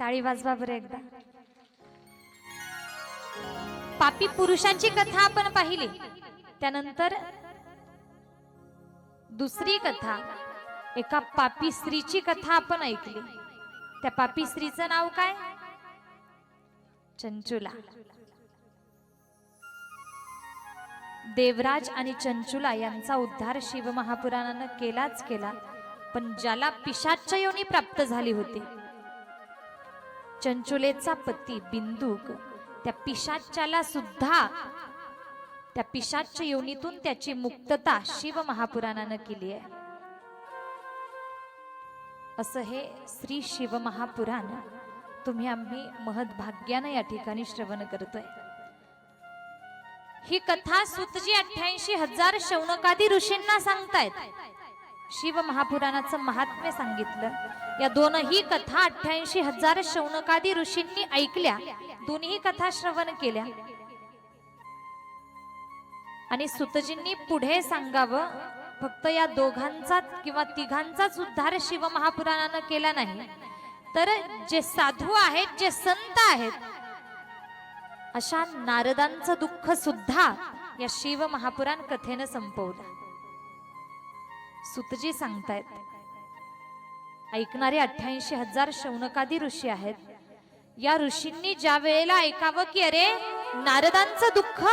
टाळी वाजवा बरं एकदा. पापी पुरुषांची कथा आपण पाहिली. त्यानंतर दुसरी कथा एका पापी स्त्रीची कथा आपण ऐकली. त्या पापी स्त्रीचं नाव काय? चंचुला. देवराज आणि चंचुला यांचा उद्धार शिवमहापुराणानं केलाच केला पण ज्याला पिशाच्या योनी प्राप्त झाली होती चंचुलेचा पती बिंदुक त्या पिशाच्याला सुद्धा त्या पिशाच्या योनीतून त्याची मुक्तता शिव महापुराणानं केली आहे. असं हे श्री शिव महापुराण तुम्ही आम्ही महद्भाग्यानं या ठिकाणी श्रवण करतोय. ही कथा सुतजी अठ्ठ्याऐंशी हजार शौनकादी ऋषींना सांगतायत. शिव महापुराणाचं महात्म्य सांगितलं. या दोनही कथा अठ्याऐंशी हजार शौनकादी ऋषींनी ऐकल्या. दोन्ही कथा श्रवण केल्या. आणि सुतजींनी पुढे सांगावं फक्त या दोघांचा किंवा तिघांचाच उद्धार शिव महापुराणानं केला नाही. तर जे साधू आहेत जे संत आहेत अशा नारदांचं दुःख सुद्धा या शिव महापुराण कथेनं संपवलं. सुतजी सांगतायत ऐकणारे अठ्ठ्याऐंशी हजार शौनकादी ऋषी आहेत. या ऋषींनी ज्या वेळेला ऐकावं की अरे नारदांचं दुःख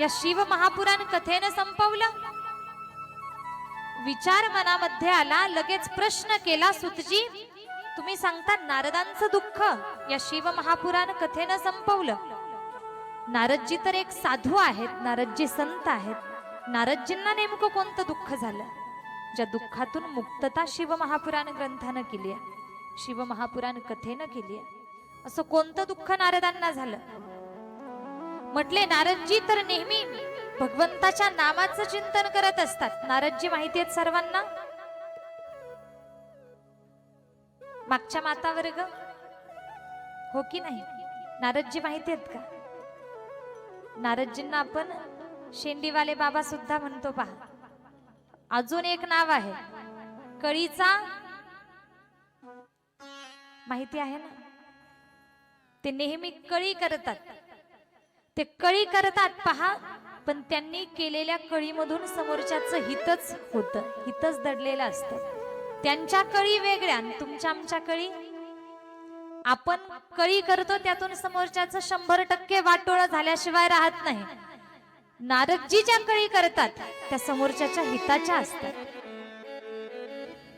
या शिव महापुराण कथेनं संपवलं? विचार मनामध्ये आला लगेच प्रश्न केला सुतजी तुम्ही सांगता नारदांचं दुःख या शिव महापुराण कथेनं संपवलं. नारदजी तर एक साधू आहेत नारदजी संत आहेत. नारदजींना नेमकं कोणतं दुःख झालं? ज्या दुःखातून मुक्तता शिवमहापुराण ग्रंथानं केली आहे. शिवमहापुराण कथेनं केली आहे. असं कोणतं दुःख नारदांना झालं? म्हटले नारदजी तर नेहमी भगवंताच्या नामाचं चिंतन करत असतात. नारदजी माहिती आहेत सर्वांना? मागच्या माता वर्ग? हो की नाही? नारदजी माहिती आहेत का? नारदजींना आपण शेंडीवाले बाबा सुद्धा म्हणतो पहा. अजून एक नाव आहे. कळीचा? माहिती आहे ना? ते नेहमी कळी करतात. ते कळी करतात पहा. पण त्यांनी केलेल्या कळीमधून समोरच्याचं हितच होतं. हितच दडलेलं असतं. त्यांच्या कळी वेगळ्या आणि तुमच्या आमच्या कळी? आपण कळी करतो त्यातून समोरच्याच शंभर टक्के वाटोळं झाल्याशिवाय राहत नाही. नारदजी ज्या कळी करतात त्या समोरच्याच्या हिताच्या असतात.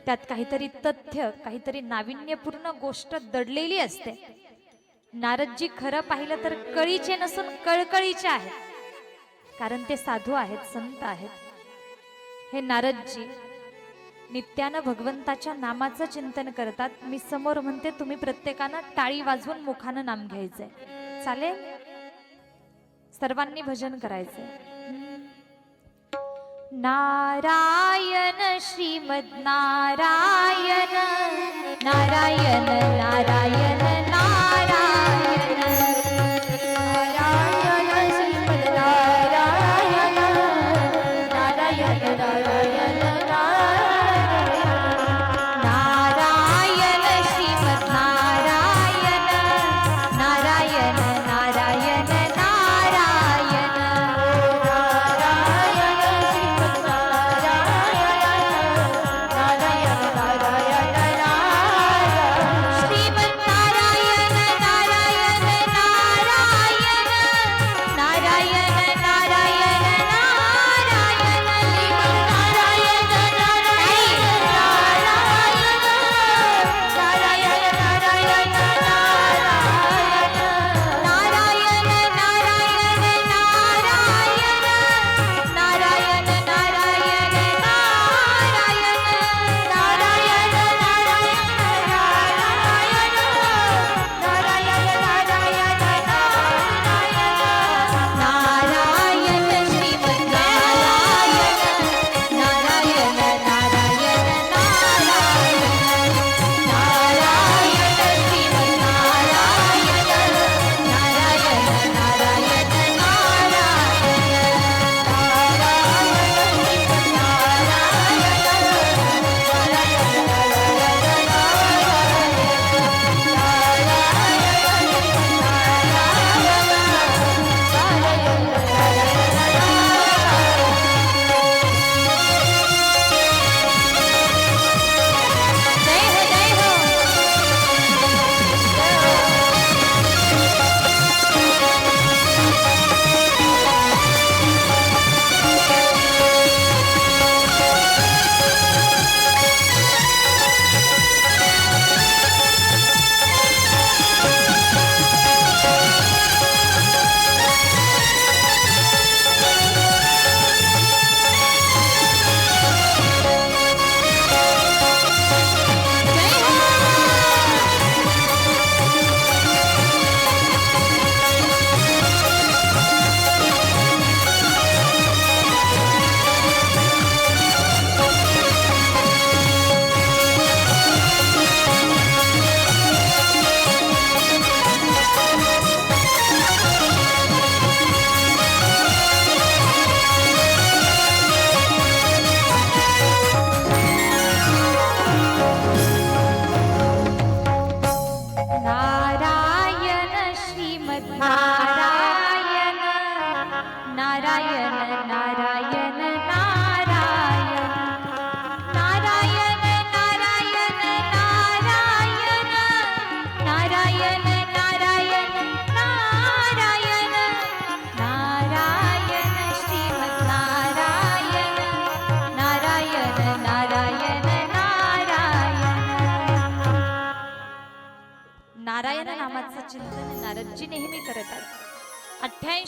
त्यात काहीतरी तथ्य काहीतरी नाविन्यपूर्ण गोष्ट दडलेली असते. नारदजी खरं पाहिलं तर कळीचे नसून कळकळीचे आहेत. कारण ते साधू आहेत संत आहेत. हे नारदजी नित्यानं भगवंताच्या नामाचं चिंतन करतात. मी समोर म्हणते तुम्ही प्रत्येकानं टाळी वाजवून मुखानं नाम घ्यायचंय. चालेल? सर्वांनी भजन करायचं नारायण श्रीमद नारायण नारायण नारायण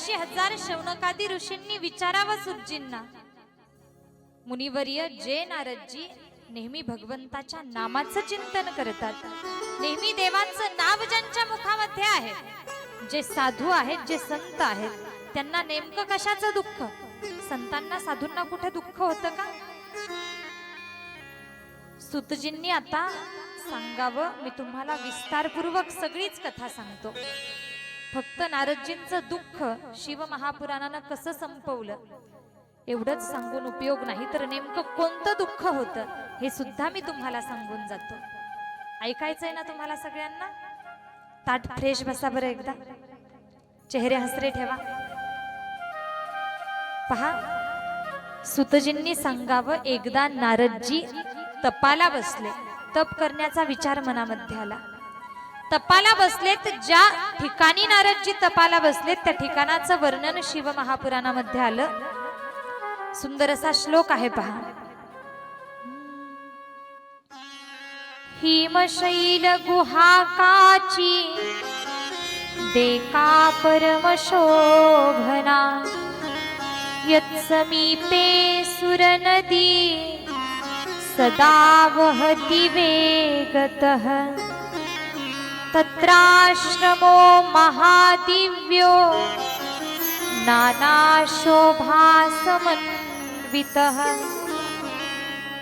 करतात हजार शौनकादी ऋषींनी विचारावं सुरजींना. मुनिवर्य जे नारदजी नेहमी भगवंताच्या नामाचं चिंतन करतात. नेहमी देवांचं नाव ज्यांच्या मुखामध्ये आहे जे साधू आहेत जे संत आहेत त्यांना नेमकं कशाचं दुःख? संतांना साधूंना कुठे दुःख होतं का? सुतजींनी आता सांगावं मी तुम्हाला विस्तारपूर्वक सगळीच कथा सांगतो. फक्त नारदजींचं दुःख शिव महापुराणानं कसं संपवलं? एवढंच सांगून उपयोग नाही तर नेमकं कोणतं दुःख होतं? हे सुद्धा मी तुम्हाला सांगून जातो. ऐकायचंय ना तुम्हाला सगळ्यांना? ताट फ्रेश बसा बरं एकदा. चेहरे हसरे ठेवा. पहा सुतजींनी सांगावं एकदा नारदजी तपाला बसले. तप करण्याचा विचार मनामध्ये आला. तपाला बसलेत ज्या ठिकाणी नारदजी तपाला बसलेत त्या ठिकाणाचं वर्णन शिव महापुराणामध्ये आलं. सुंदर असा श्लोक आहे पहा. हिमशैल गुहाकाची देका परमशोभना यत्समीपे सुरनदी सदा वहति वेगतः. तत्राश्रमो महादिव्यो नानाशोभासमन्वितः।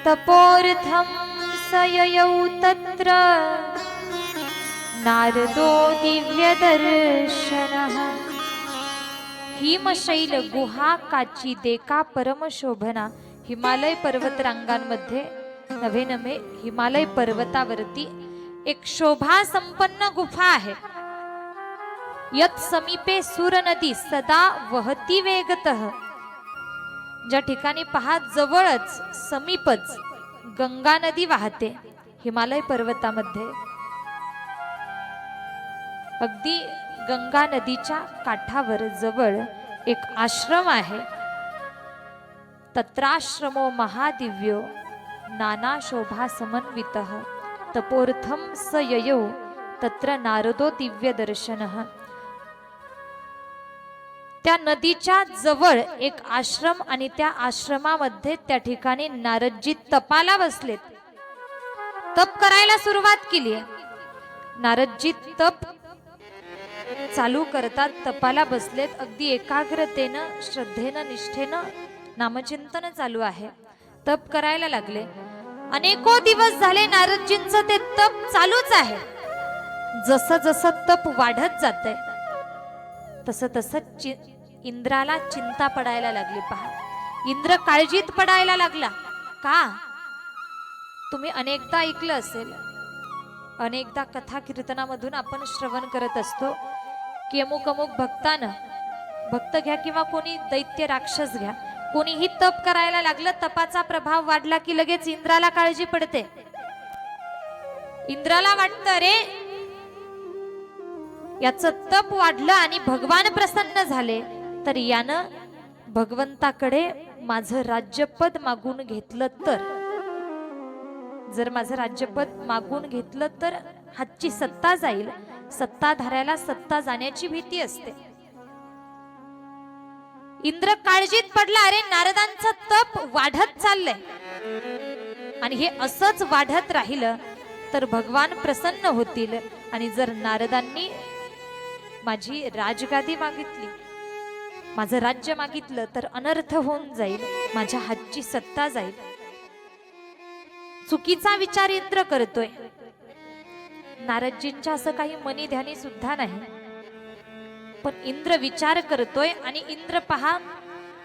तपोर्थं स ययौ तत्र नारदो दिव्यदर्शनः। हिमशैल गुहा काची देका परमशोभना। हिमालय पर्वत रांगांमध्ये नव्हे नव्हे हिमालय पर्वतावरती एक शोभा संपन्न गुफा आहे. यत समीपे सूर नदी सदा वहती वेगत. ज्या ठिकाणी पहा जवळच समीपच गंगा नदी वाहते हिमालय पर्वतामध्ये. अगदी गंगा नदीच्या काठावर जवळ एक आश्रम आहे. तत्राश्रमो महादिव्यो नाना शोभा समन्वित तपोर्थम स ययौ तत्र नारदो दिव्य दर्शन त्या नदीच्या जवळ एक आश्रम आणि त्या आश्रमामध्ये त्या ठिकाणी नारदजी तपाला बसलेत. तप करायला सुरुवात केली. नारदजी तप चालू करतात तपाला बसलेत. अगदी एकाग्रतेनं श्रद्धेनं निष्ठेनं नामचिंतन चालू आहे. तप करायला लागले. अनेको दिवस झाले नारदजींचं ते तप चालूच आहे. जसं जसं तप वाढत जातंय तसं तसं चि इंद्राला चिंता पडायला लागली. पहा इंद्र काळजीत पडायला लागला. का? तुम्ही अनेकदा ऐकलं असेल. अनेकदा कथा कीर्तनामधून आपण श्रवण करत असतो की अमुक अमुक भक्तानं भक्त घ्या किंवा कोणी दैत्य राक्षस घ्या कोणीही तप करायला लागलं तपाचा प्रभाव वाढला की लगेच इंद्राला काळजी पडते. इंद्राला वाटतं रे याचं तप वाढलं आणि भगवान प्रसन्न झाले तर यानं भगवंताकडे माझं राज्यपद मागून घेतलं तर. जर माझं राज्यपद मागून घेतलं तर हातची सत्ता जाईल. सत्ताधाऱ्याला सत्ता जाण्याची भीती असते. इंद्र काळजीत पडला अरे नारदांचं तप वाढत चाललंय. आणि हे असंच वाढत राहिलं तर भगवान प्रसन्न होतील. आणि जर नारदांनी माझी राजगादी मागितली माझं राज्य मागितलं तर अनर्थ होऊन जाईल माझ्या हातची सत्ता जाईल. चुकीचा विचार इंद्र करतोय. नारदजींच्या असं काही मनी ध्यानी सुद्धा नाही. पण इंद्र विचार करतोय आणि इंद्र पहा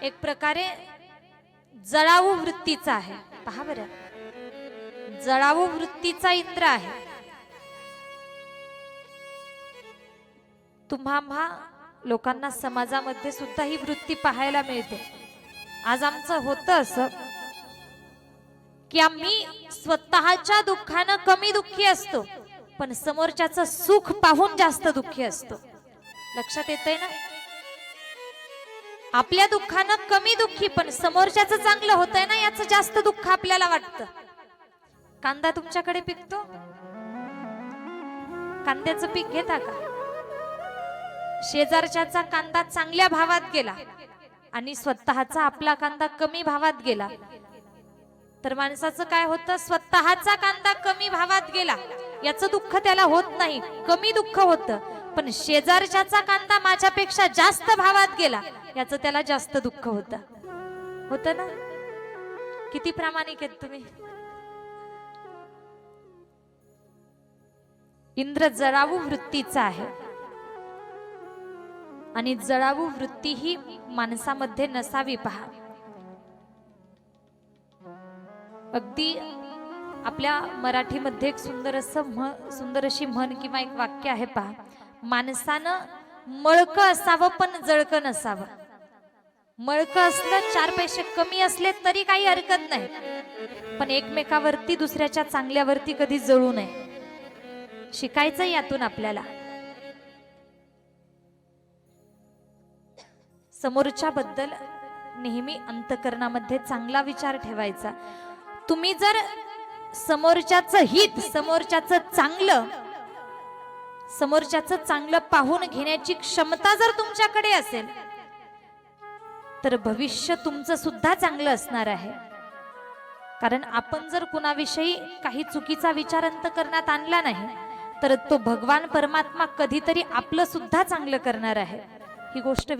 एक प्रकारे जळाऊ वृत्तीचा आहे. पहा बरं. जळाऊ वृत्तीचा इंद्र आहे. तुम्हा लोकांना समाजामध्ये सुद्धा ही वृत्ती पाहायला मिळते. आज आमचं होतं असं की आम्ही स्वतःच्या दुःखानं कमी दुःखी असतो पण समोरच्याचं सुख पाहून जास्त दुःखी असतो. लक्षात येतंय ना? आपल्या दुःखानं कमी दुःखी पण समोरच्याचं चांगलं होतंय ना याचं जास्त दुःख आपल्याला वाटतं. कांदा तुमच्याकडे पिकतो? कांद्याचं पीक घेता का? शेजारच्याचा कांदा चांगल्या भावात गेला आणि स्वतःचा आपला कांदा कमी भावात गेला. तर माणसाचं काय होतं? स्वतःचा कांदा कमी भावात गेला. याचं दुःख त्याला होत नाही. कमी दुःख होतं. पण शेजारच्याचा कांदा माझ्यापेक्षा जास्त भावात गेला याचं त्याला जास्त दुःख होत. होत ना? किती प्रामाणिक आहेत तुम्ही. इंद्र जळावू वृत्तीचा आहे. आणि जळावू वृत्ती ही माणसामध्ये नसावी पहा. अगदी आपल्या मराठीमध्ये एक सुंदर असं सुंदर अशी म्हण किंवा एक वाक्य आहे पहा. माणसानं मळक असावं पण जळक नसावं. मळक असलं चार पैसे कमी असले तरी काही हरकत नाही. पण एकमेकावरती दुसऱ्याच्या चांगल्यावरती कधी जळू नये. शिकायचं यातून आपल्याला. समोरच्या बद्दल नेहमी अंतकरणामध्ये चांगला विचार ठेवायचा. तुम्ही जर समोरच्याच हित समोरच्याचं चांगलं समोरच्याच चांगलं पाहून घेण्याची क्षमता जर तुमच्याकडे असेल तर भविष्य तुमचं सुद्धा चांगलं असणार आहे. कारण आपण जर कुणाविषयी काही चुकीचा विचार अंतकरणात आणला नाही तर तो भगवान परमात्मा कधीतरी आपलं सुद्धा चांगलं करणार आहे. ही गोष्ट